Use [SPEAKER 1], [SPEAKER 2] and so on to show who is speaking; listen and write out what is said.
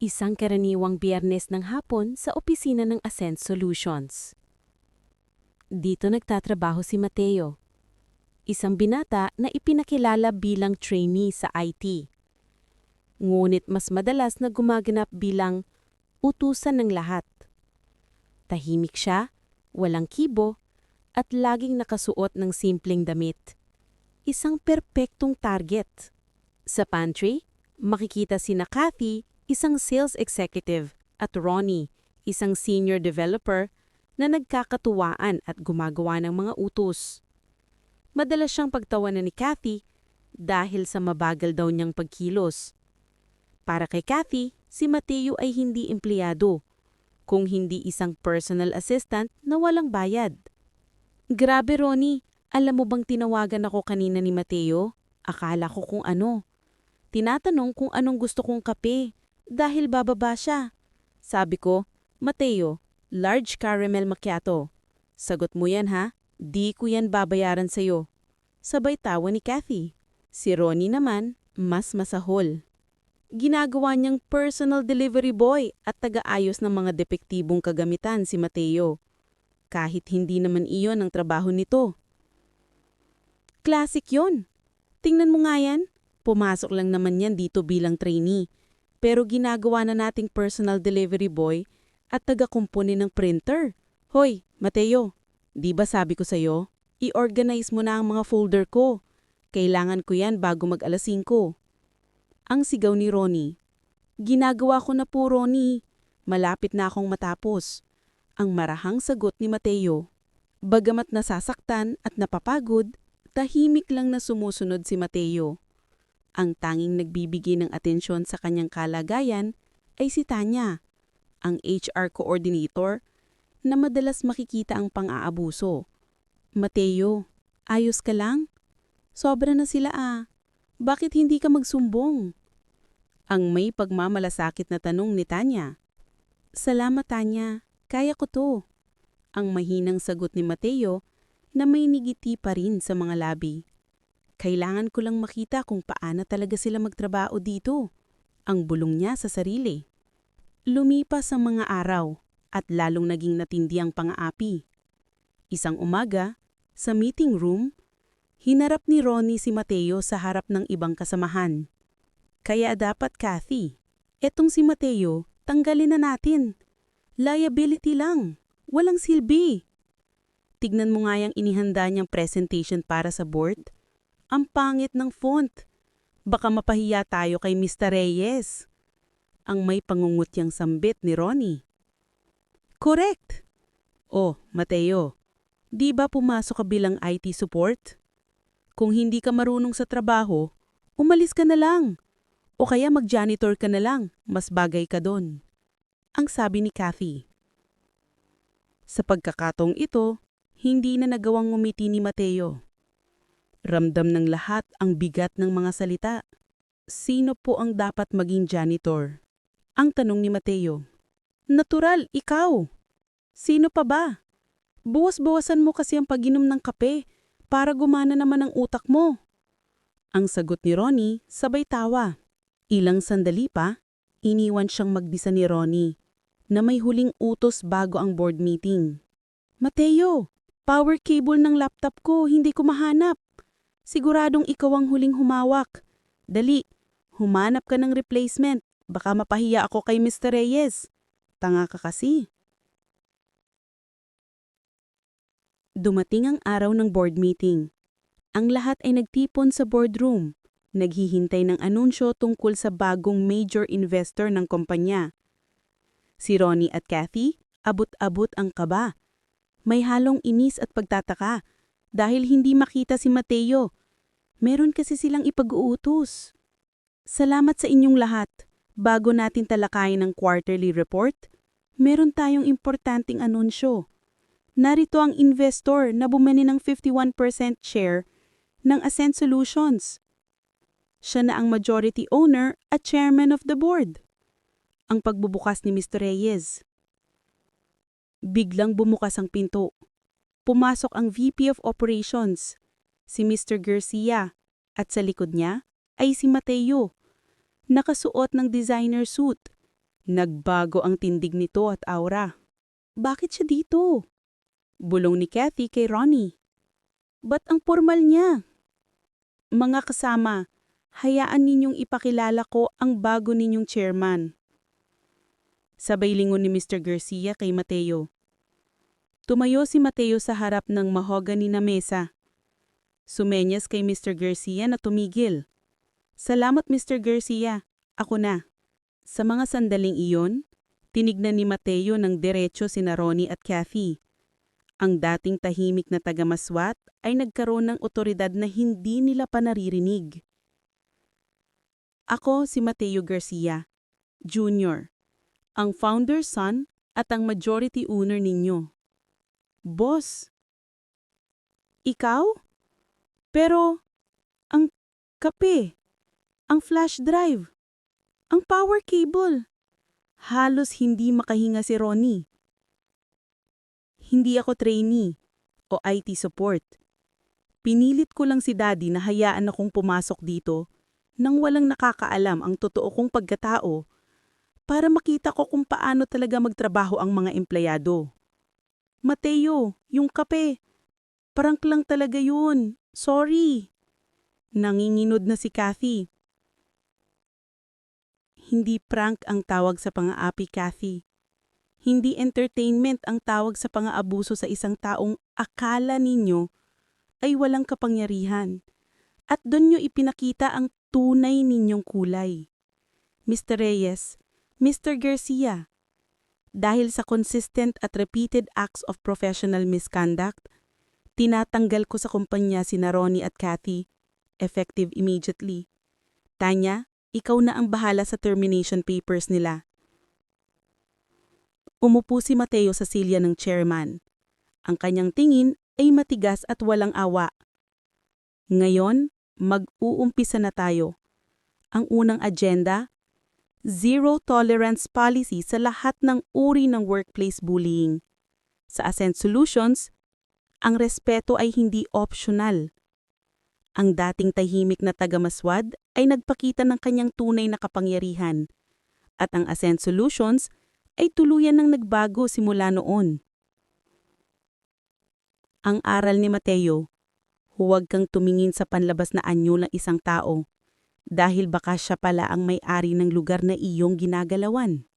[SPEAKER 1] Isang karaniwang biyernes ng hapon sa opisina ng Ascent Solutions. Dito nagtatrabaho si Mateo, isang binata na ipinakilala bilang trainee sa IT. Ngunit mas madalas na gumaganap bilang utusan ng lahat. Tahimik siya, walang kibo, at laging nakasuot ng simpleng damit. Isang perpektong target. Sa pantry, makikita si na Kathy, isang sales executive, at Ronnie, isang senior developer na nagkakatuwaan at gumagawa ng mga utos. Madalas siyang pagtawanan ni Kathy dahil sa mabagal daw niyang pagkilos. Para kay Kathy, si Mateo ay hindi empleyado, kung hindi isang personal assistant na walang bayad. Grabe Ronnie, alam mo bang tinawagan ako kanina ni Mateo? Akala ko kung ano. Tinatanong kung anong gusto kong kape dahil bababa siya. Sabi ko, Mateo, large caramel macchiato. Sagot mo yan ha, di ko yan babayaran sa'yo. Sabay tawa ni Kathy. Si Ronnie naman, mas masahol. Ginagawa niyang personal delivery boy at taga-ayos ng mga depektibong kagamitan si Mateo. Kahit hindi naman iyon ang trabaho nito. Classic yon. Tingnan mo nga yan. Pumasok lang naman yan dito bilang trainee pero ginagawa na nating personal delivery boy at taga-kumpuni ng printer. Hoy, Mateo, di ba sabi ko sa'yo, i-organize mo na ang mga folder ko. Kailangan ko yan bago mag alas 5. Ang sigaw ni Ronnie. Ginagawa ko na po, Ronnie. Malapit na akong matapos. Ang marahang sagot ni Mateo. Bagamat nasasaktan at napapagod, tahimik lang na sumusunod si Mateo. Ang tanging nagbibigay ng atensyon sa kanyang kalagayan ay si Tanya, ang HR coordinator na madalas makikita ang pang-aabuso. Mateo, ayos ka lang? Sobra na sila ah. Bakit hindi ka magsumbong? Ang may pagmamalasakit na tanong ni Tanya. Salamat Tanya, kaya ko to. Ang mahinang sagot ni Mateo na may nigiti pa rin sa mga labi. Kailangan ko lang makita kung paano talaga sila magtrabaho dito. Ang bulong niya sa sarili. Lumipas ang mga araw at lalong naging natindi ang pang-aapi. Isang umaga, sa meeting room, hinarap ni Ronnie si Mateo sa harap ng ibang kasamahan. Kaya dapat Kathy, etong si Mateo, tanggalin na natin. Liability lang, walang silbi. Tignan mo nga yung inihanda niyang presentation para sa board. Ang pangit ng font. Baka mapahiya tayo kay Mr. Reyes. Ang may pangungutyang sambit ni Ronnie. Correct. Oh, Mateo, di ba pumasok ka bilang IT support? Kung hindi ka marunong sa trabaho, umalis ka na lang. O kaya mag-janitor ka na lang, mas bagay ka doon. Ang sabi ni Kathy. Sa pagkakatong ito, hindi na nagawang ngumiti ni Mateo. Ramdam ng lahat ang bigat ng mga salita. Sino po ang dapat maging janitor? Ang tanong ni Mateo. Natural, ikaw. Sino pa ba? Buwas-buwasan mo kasi ang paginom ng kape para gumana naman ang utak mo. Ang sagot ni Ronnie, sabay tawa. Ilang sandali pa, iniwan siyang magdisa ni Ronnie na may huling utos bago ang board meeting. Mateo, power cable ng laptop ko hindi ko mahanap. Siguradong ikaw ang huling humawak. Dali, humanap ka ng replacement. Baka mapahiya ako kay Mr. Reyes. Tanga ka kasi. Dumating ang araw ng board meeting. Ang lahat ay nagtipon sa boardroom. Naghihintay ng anunsyo tungkol sa bagong major investor ng kumpanya. Si Ronnie at Kathy, abot-abot ang kaba. May halong inis at pagtataka dahil hindi makita si Mateo Meron kasi silang ipag-uutos. Salamat sa inyong lahat. Bago natin talakayin ang quarterly report, meron tayong importanteng anunsyo. Narito ang investor na bumeni ng 51% share ng Ascent Solutions. Siya na ang majority owner at chairman of the board. Ang pagbubukas ni Mr. Reyes. Biglang bumukas ang pinto. Pumasok ang VP of Operations, si Mr. Garcia, at sa likod niya ay si Mateo, nakasuot ng designer suit, Nagbago ang tindig nito at aura. Bakit siya dito? Bulong ni Kathy kay Ronnie. Ba't ang formal niya? Mga kasama, hayaan ninyong ipakilala ko ang bago ninyong chairman. Sabay lingon ni Mr. Garcia kay Mateo. Tumayo si Mateo sa harap ng mahogany na mesa. Sumenyas kay Mr. Garcia na tumigil. Salamat Mr. Garcia, ako na. Sa mga sandaling iyon, tinignan ni Mateo ng diretso si Ronnie at Kathy. Ang dating tahimik na tagamaswat ay nagkaroon ng otoridad na hindi nila pa naririnig. Ako si Mateo Garcia, Jr., ang founder's son at ang majority owner ninyo. Boss, ikaw? Pero, ang kape, ang flash drive, ang power cable, halos hindi makahinga si Ronnie. Hindi ako trainee o IT support. Pinilit ko lang si daddy na hayaan akong pumasok dito nang walang nakakaalam ang totoo kong pagkatao para makita ko kung paano talaga magtrabaho ang mga empleyado. Mateo, yung kape. Prank lang talaga yun. Sorry. Nanginginod na si Kathy. Hindi prank ang tawag sa pang-aapi, Kathy. Hindi entertainment ang tawag sa pang-aabuso sa isang taong akala ninyo ay walang kapangyarihan. At doon nyo ipinakita ang tunay ninyong kulay. Mr. Reyes, Mr. Garcia, dahil sa consistent at repeated acts of professional misconduct, tinatanggal ko sa kumpanya si Ronnie at Kathy, effective immediately. Tanya, ikaw na ang bahala sa termination papers nila. Umupo si Mateo sa silya ng chairman. Ang kanyang tingin ay matigas at walang awa. Ngayon, mag-uumpisa na tayo. Ang unang agenda, Zero Tolerance Policy sa lahat ng uri ng workplace bullying. Sa Ascent Solutions, ang respeto ay hindi optional. Ang dating tahimik na tagamaswad ay nagpakita ng kanyang tunay na kapangyarihan. At ang Ascent Solutions ay tuluyan ng nagbago simula noon. Ang aral ni Mateo, huwag kang tumingin sa panlabas na anyo ng isang tao dahil baka siya pala ang may-ari ng lugar na iyong ginagalawan.